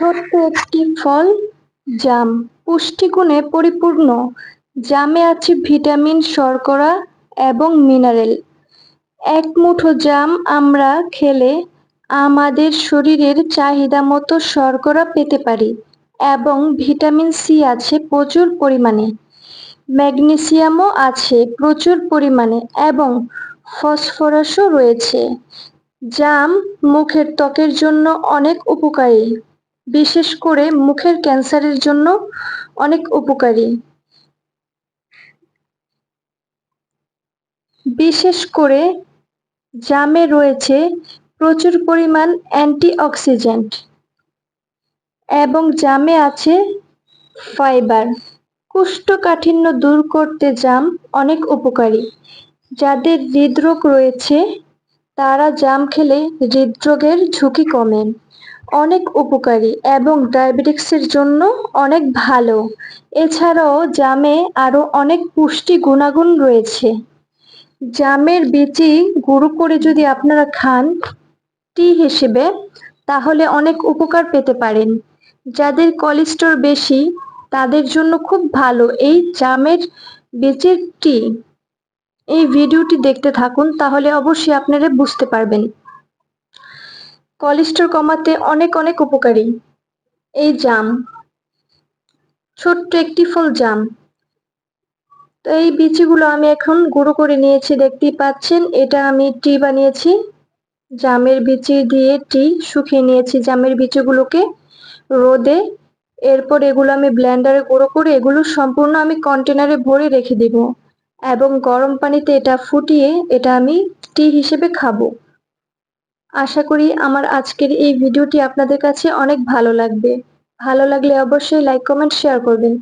ছোট্ট একটি ফল? জাম। পুষ্টিগুণে পরিপূর্ণ। জামে আছে ভিটামিন, শর্করা এবং মিনারেল। এক মুঠো জাম আমরা খেলে আমাদের শরীরের চাহিদা মতো শর্করা পেতে পারি এবং ভিটামিন সি আছে প্রচুর পরিমাণে। ম্যাগনেসিয়ামও আছে প্রচুর পরিমাণে এবং ফসফরাসও রয়েছে। জাম মুখের ত্বকের জন্য অনেক উপকারী। বিশেষ করে মুখের ক্যান্সারের জন্য অনেক উপকারী। বিশেষ করে জামে রয়েছে প্রচুর পরিমাণ অ্যান্টিঅক্সিডেন্ট এবং জামে আছে ফাইবার। কোষ্ঠকাঠিন্য দূর করতে জাম অনেক উপকারী। যাদের হৃদরোগ রয়েছে, তারা জাম খেলে হৃদরোগের ঝুঁকি কমে। অনেক উপকারী এবং ডায়াবেটিক্সের জন্য অনেক ভালো। এছাড়াও জামে আরও অনেক পুষ্টি গুণাগুণ রয়েছে। জামের বিচি গুঁড়ো করে যদি আপনারা খান টি হিসেবে, তাহলে অনেক উপকার পেতে পারেন। যাদের কোলেস্ট্রল বেশি, তাদের জন্য খুব ভালো এই জামের বিচির টি এই ভিডিওটি দেখতে থাকুন, তাহলে অবশ্যই আপনারা বুঝতে পারবেন। কোলেস্ট্রল কমাতে অনেক অনেক উপকারী। এই জাম। ছোট্ট একটি ফল জাম। তো এই বিচিগুলো আমি এখন গুঁড়ো করে নিয়েছি, দেখতেই পাচ্ছেন। এটা আমি টি বানিয়েছি। জামের বিচি দিয়ে টি শুকিয়ে নিয়েছি। জামের বিচিগুলোকে রোদে, এরপর এগুলো আমি ব্লেন্ডারে গুঁড়ো করে এগুলো সম্পূর্ণ আমি কন্টেনারে ভরে রেখে দিব এবং গরম পানিতে এটা ফুটিয়ে এটা আমি টি হিসেবে খাব। আশা করি আমার আজকের এই ভিডিওটি আপনাদের কাছে অনেক ভালো লাগবে। ভালো লাগলে অবশ্যই লাইক কমেন্ট শেয়ার করবেন।